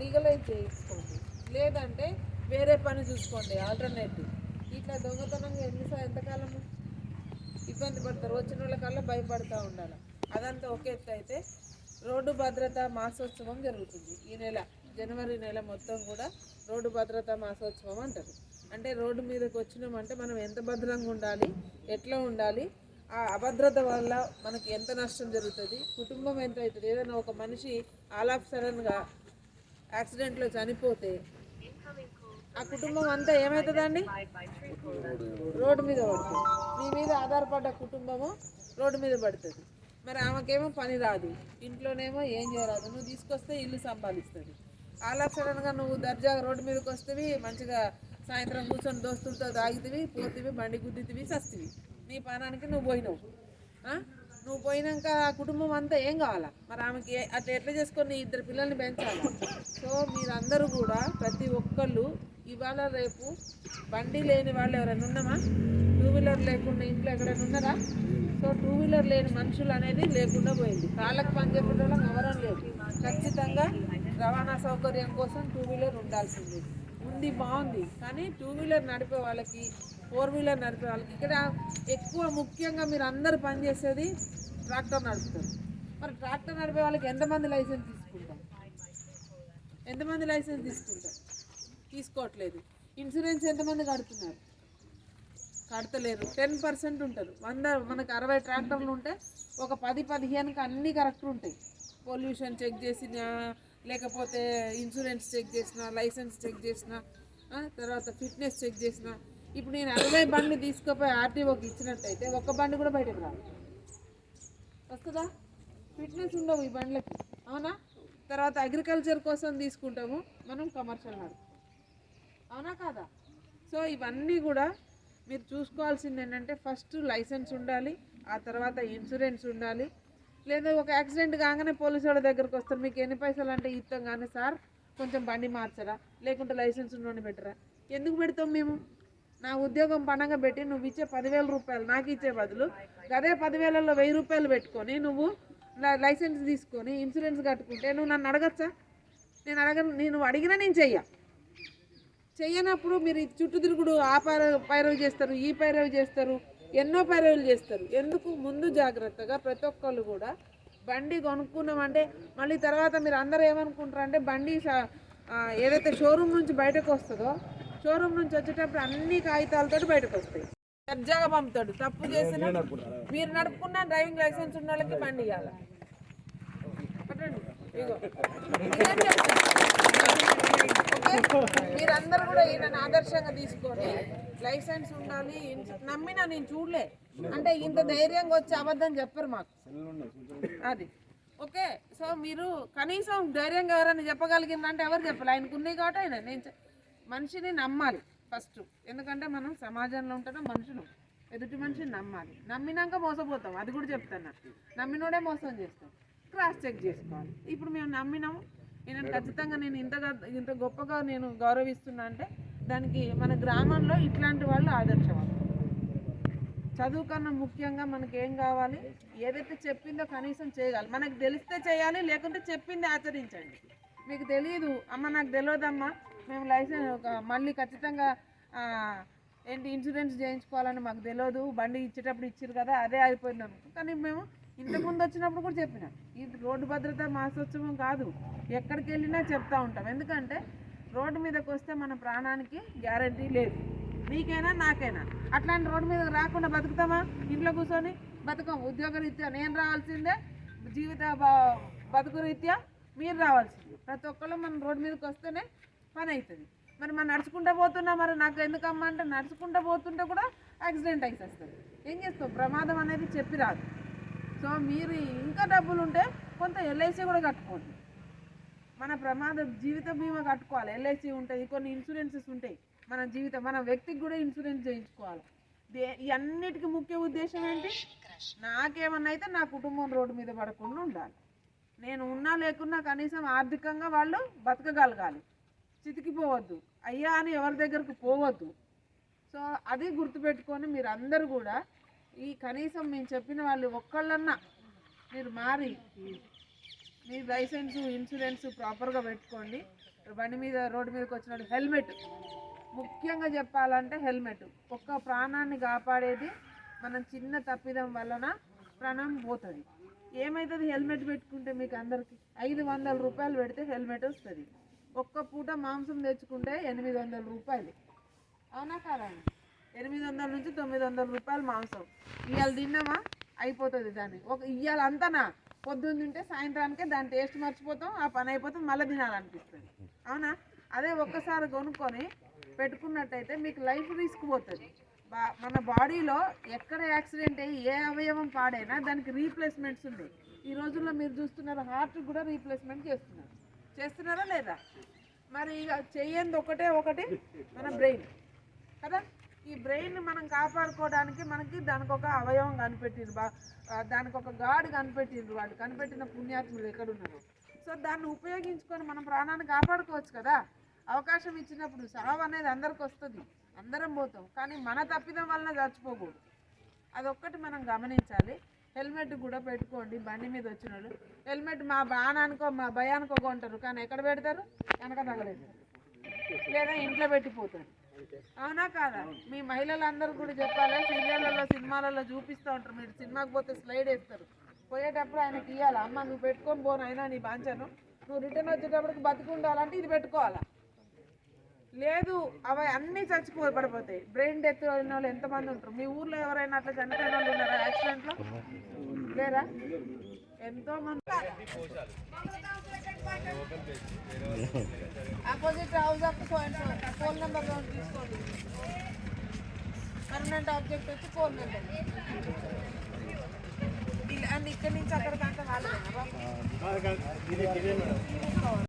Legalise చేసుకోండి. లేదంటే వేరే పని చూసుకోండి ఆల్టర్నేటివ్ ఇట్లా దొంగతనంగా ఎన్నిసార్లు ఎంతకాలము? ఇబ్బంది పడతారు. వచ్చిన వాళ్ళకల్లా భయపడతా ఉండాలి. అదంతా ఒకే అయితే రోడ్డు భద్రత మాసోత్సవం జరుగుతుంది. ఈ నెల జనవరి నెల మొత్తం కూడా రోడ్డు భద్రత మాసోత్సవం అంటారు. అంటే రోడ్డు మీదకి వచ్చినామంటే మనం ఎంత భద్రంగా ఉండాలి ఎట్లా ఉండాలి ఆ అభద్రత వల్ల మనకి ఎంత నష్టం జరుగుతుంది కుటుంబం ఎంత అవుతుంది? ఏదైనా ఒక మనిషి ఆల్ ఆఫ్ సడన్గా యాక్సిడెంట్లో చనిపోతే ఆ కుటుంబం అంతా ఏమవుతుందండి రోడ్డు మీద పడుతుంది. మీ మీద ఆధారపడ్డ కుటుంబము రోడ్డు మీద పడుతుంది. మరి ఆమెకేమో పని రాదు. ఇంట్లోనేమో ఏం చేయరాదు. నువ్వు తీసుకొస్తే ఇల్లు సంపాదిస్తుంది. అలా సడన్గా నువ్వు దర్జాగా రోడ్డు మీదకి వస్తేవి మంచిగా సాయంత్రం కూర్చొని దోస్తులతో తాగితివి పోతివి బండి గుద్దితివి సస్తివి నీ పానానికి నువ్వు పోయినావు. నువ్వు పోయినాక కుటుంబం అంతా ఏం కావాలా? మరి ఆమెకి అట్లా ఎట్లా చేసుకొని ఇద్దరు పిల్లల్ని పెంచాలి? సో మీరందరూ కూడా ప్రతి ఒక్కళ్ళు ఇవాళ రేపు బండి లేని వాళ్ళు ఎవరైనా ఉన్నామా? టూ వీలర్ లేకుండా ఇంట్లో ఎక్కడైనా ఉన్నారా? సో టూ వీలర్ లేని మనుషులు అనేది లేకుండా పోయింది. కాళ్ళకు పని చెప్పడం ఎవరం లేదు. ఖచ్చితంగా రవాణా సౌకర్యం కోసం టూ వీలర్ ఉండాల్సింది. ఉంది బాగుంది. కానీ టూ వీలర్ నడిపే వాళ్ళకి ఫోర్ వీలర్ నడిపే వాళ్ళకి. ఇక్కడ ఎక్కువ ముఖ్యంగా మీరు అందరు పనిచేసేది ట్రాక్టర్ నడుపుతారు. మరి ట్రాక్టర్ నడిపే వాళ్ళకి ఎంతమంది లైసెన్స్ తీసుకుంటాం ఎంతమంది లైసెన్స్ తీసుకుంటారు? తీసుకోవట్లేదు. ఇన్సూరెన్స్ ఎంతమంది కడుతున్నారు? కడతలేరు. టెన్ పర్సెంట్ ఉంటారు. వంద మనకు అరవై ట్రాక్టర్లు ఉంటే ఒక పది పదిహేనుకి అన్నీ కరెక్ట్ ఉంటాయి. పొల్యూషన్ చెక్ చేసిన లేకపోతే ఇన్సూరెన్స్ చెక్ చేసిన లైసెన్స్ చెక్ చేసిన తర్వాత ఫిట్నెస్ చెక్ చేసిన ఇప్పుడు నేను అరవై బండ్లు తీసుకుపోయి ఆర్టీఓకి ఇచ్చినట్టయితే ఒక్క బండి కూడా బయటకు రాదు. వస్తుందా? ఫిట్నెస్ ఉండవు ఈ బండ్లకి. అవునా? తర్వాత అగ్రికల్చర్ కోసం తీసుకుంటాము. మనం కమర్షియల్ నడుపు అవునా కాదా? సో ఇవన్నీ కూడా మీరు చూసుకోవాల్సింది ఏంటంటే ఫస్ట్ లైసెన్స్ ఉండాలి ఆ తర్వాత ఇన్సూరెన్స్ ఉండాలి. లేదా ఒక యాక్సిడెంట్ కాగానే పోలీసు వాళ్ళ దగ్గరకు వస్తారు మీకు ఎన్ని పైసలు అంటే ఇస్తాం కానీ సార్ కొంచెం బండి మార్చరా? లేకుంటే లైసెన్స్ ఉండని పెట్టరా? ఎందుకు పెడతాం మేము? నా ఉద్యోగం పండగ పెట్టి నువ్వు ఇచ్చే పదివేల రూపాయలు నాకు ఇచ్చే బదులు అదే పదివేలలో వెయ్యి రూపాయలు పెట్టుకొని నువ్వు లైసెన్స్ తీసుకొని ఇన్సూరెన్స్ కట్టుకుంటే నువ్వు నన్ను అడగచ్చా? నేను అడగ నేను అడిగినా నేను చెయ్య. చెయ్యనప్పుడు మీరు చుట్టూ తిరుగుడు ఆ పైర పైరవి చేస్తారు ఈ పైరవి చేస్తారు ఎన్నో పైరవులు చేస్తారు. ఎందుకు? ముందు జాగ్రత్తగా ప్రతి ఒక్కళ్ళు కూడా బండి కొనుక్కున్నామంటే మళ్ళీ తర్వాత మీరు అందరూ ఏమనుకుంటారు అంటే బండి ఏదైతే షోరూమ్ నుంచి బయటకు వస్తుందో షోరూమ్ నుంచి వచ్చేటప్పుడు అన్ని కాగితాలతో బయటకు వస్తాయి. దర్జాగా పంపుతాడు. తప్పు చేసిన మీరు నడుపుకున్న డ్రైవింగ్ లైసెన్స్ ఉన్న వాళ్ళకి బండి ఇవ్వాలి? మీరందరూ కూడా ఈయన ఆదర్శంగా తీసుకొని లైసెన్స్ ఉండాలి. నమ్మినా నేను చూడలే. అంటే ఇంత ధైర్యంగా వచ్చి అబద్ధం చెప్పరు మాకు. అది. ఓకే? సో మీరు కనీసం ధైర్యంగా ఎవరైనా చెప్పగలిగిందంటే ఎవరు చెప్పాలి? ఆయనకు ఉన్నాయి కాబట్టి ఆయన నేను మనిషిని నమ్మాలి ఫస్ట్. ఎందుకంటే మనం సమాజంలో ఉంటున్న మనుషులు. ఎదుటి మనిషిని నమ్మాలి. నమ్మినాక మోసపోతాం. అది కూడా చెప్తాను నమ్మినోడే మోసం చేస్తాం క్రాస్ చెక్ చేసుకోవాలి. ఇప్పుడు మేము నమ్మినాము నేను ఖచ్చితంగా నేను ఇంతగా ఇంత గొప్పగా నేను గౌరవిస్తున్నా అంటే దానికి మన గ్రామంలో ఇట్లాంటి వాళ్ళు ఆదర్శవాళ్ళు చదువు కన్నా ముఖ్యంగా మనకి ఏం కావాలి? ఏదైతే చెప్పిందో కనీసం చేయగలి మనకు తెలిస్తే చేయాలి లేకుంటే చెప్పింది ఆచరించండి. మీకు తెలియదు అమ్మ నాకు తెలియదమ్మా మేము లైసెన్స్ మళ్ళీ ఖచ్చితంగా ఏంటి ఇన్సూరెన్స్ చేయించుకోవాలని మాకు తెలియదు బండి ఇచ్చేటప్పుడు ఇచ్చారు కదా అదే అయిపోయింది అనుకో కానీ మేము ఇంతకుముందు వచ్చినప్పుడు కూడా చెప్పినాం. ఇది రోడ్డు భద్రత మాసోత్సవం కాదు. ఎక్కడికి వెళ్ళినా చెప్తా ఉంటాం. ఎందుకంటే రోడ్డు మీదకి వస్తే మన ప్రాణానికి గ్యారంటీ లేదు. నీకైనా నాకైనా. అట్లాంటి రోడ్డు మీద రాకుండా బతుకుతామా? ఇంట్లో కూర్చొని బతుకం. ఉద్యోగ రీత్యా నేను రావాల్సిందే జీవిత బతుకు రీత్యా మీరు రావాల్సిందే. ప్రతి ఒక్కళ్ళు మనం రోడ్డు మీదకి వస్తేనే పని అవుతుంది మరి మనం నడుచుకుంటూ పోతున్నా మరి నాకు ఎందుకమ్మా అంటే నడుచుకుంటూ పోతుంటే కూడా యాక్సిడెంట్ అయిస్తుంది ఏం చేస్తావు? ప్రమాదం అనేది చెప్పి రాదు. సో మీరు ఇంకా డబ్బులు ఉంటే కొంత ఎల్ఐసి కూడా కట్టుకోండి. మన ప్రమాద జీవిత బీమా కట్టుకోవాలి. ఎల్ఐసి ఉంటుంది కొన్ని ఇన్సూరెన్సెస్ ఉంటాయి. మన జీవితం మన వ్యక్తికి కూడా ఇన్సూరెన్స్ చేయించుకోవాలి. దే ఇవన్నిటికి ముఖ్య ఉద్దేశం ఏంటి? నాకేమన్నా అయితే నా కుటుంబం రోడ్డు మీద పడకుండా ఉండాలి. నేను ఉన్నా లేకున్నా కనీసం ఆర్థికంగా వాళ్ళు బతకగలగాలి. చితికిపోవద్దు. అయ్యా అని ఎవరి దగ్గరకు పోవద్దు. సో అది గుర్తుపెట్టుకొని మీరు అందరూ కూడా ఈ కనీసం మేము చెప్పిన వాళ్ళు ఒక్కళ్ళన్నా మీరు మారి మీ లైసెన్స్ ఇన్సూరెన్స్ ప్రాపర్గా పెట్టుకోండి. బండి మీద రోడ్డు మీదకి వచ్చినప్పుడు హెల్మెట్. ముఖ్యంగా చెప్పాలంటే హెల్మెట్. ఒక్క ప్రాణాన్ని కాపాడేది మనం చిన్న తప్పిదం వలన ప్రాణం పోతుంది. ఏమవుతుంది హెల్మెట్ పెట్టుకుంటే మీకు అందరికి ఐదు వందల రూపాయలు పెడితే హెల్మెట్ వస్తుంది. ఒక్క పూట మాంసం తెచ్చుకుంటే ఎనిమిది వందల రూపాయలు. అవునా కాదా? ఎనిమిది వందల నుంచి తొమ్మిది వందల రూపాయలు మాంసం. ఇవాళ తిన్నామా? అయిపోతుంది దాన్ని. ఒక ఇవాళ అంతనా? పొద్దున్న తింటే సాయంత్రానికే దాని టేస్ట్ మర్చిపోతాం ఆ పని అయిపోతుంది మళ్ళీ తినాలనిపిస్తుంది. అవునా? అదే ఒక్కసారి కొనుక్కొని పెట్టుకున్నట్టయితే మీకు లైఫ్ రిస్క్ పోతుంది. బా మన బాడీలో ఎక్కడ యాక్సిడెంట్ అయ్యి ఏ అవయవం పాడైనా దానికి రీప్లేస్మెంట్స్ ఉన్నాయి. ఈ రోజుల్లో మీరు చూస్తున్నారు హార్ట్ కూడా రీప్లేస్మెంట్ చేస్తున్నారు. చేస్తున్నారా లేదా? మరి ఇక చెయ్యంది ఒకటే ఒకటి మన బ్రెయిన్. కదా? ఈ బ్రెయిన్ మనం కాపాడుకోవడానికి మనకి దానికి ఒక అవయవం కనిపెట్టిండ్రు బా దానికి ఒక గాడ్ కనిపెట్టిండ్రు వాళ్ళు. కనిపెట్టిన పుణ్యాత్ములు ఎక్కడున్నారు. సో దాన్ని ఉపయోగించుకొని మనం ప్రాణాన్ని కాపాడుకోవచ్చు కదా? అవకాశం ఇచ్చినప్పుడు సావు అనేది అందరికి వస్తుంది. అందరం పోతాం. కానీ మన తప్పిదం వలన చచ్చిపోకూడదు. అదొక్కటి మనం గమనించాలి. హెల్మెట్ కూడా పెట్టుకోండి బండి మీద వచ్చిన వాళ్ళు హెల్మెట్ మా బాణానికో మా భయానికో కొంటారు కానీ ఎక్కడ పెడతారు? వెనక తగలేదు లేదా ఇంట్లో పెట్టిపోతారు. అవునా కాదా? మీ మహిళలందరూ కూడా చెప్పాలి సీరియళ్ళలో సినిమాలలో చూపిస్తూ ఉంటారు. మీరు సినిమాకి పోతే స్లైడ్ వేస్తారు. పోయేటప్పుడు ఆయనకి ఇవ్వాలి అమ్మ నువ్వు పెట్టుకొని పోను అయినా నీ బాంచను. నువ్వు రిటర్న్ వచ్చేటప్పటికి బతికి ఉండాలంటే ఇది పెట్టుకోవాలా? లేదు అవి అన్నీ చచ్చిపోయి పడిపోతాయి. బ్రెయిన్ డెత్ అయిన వాళ్ళు ఎంతమంది ఉంటారు? మీ ఊర్లో ఎవరైనా అట్లా చనిపోయిన వాళ్ళు ఉన్నారా? యాక్సిడెంట్లో లేరా? ఎంతో మంది opposite house of phone number తీసుకోండి. పర్మనెంట్ ఆబ్జెక్ట్ వచ్చి ఫోన్ నెంబర్ అండ్ ఇక్కడి నుంచి అక్కడికంటే వాళ్ళేనా? బాబు?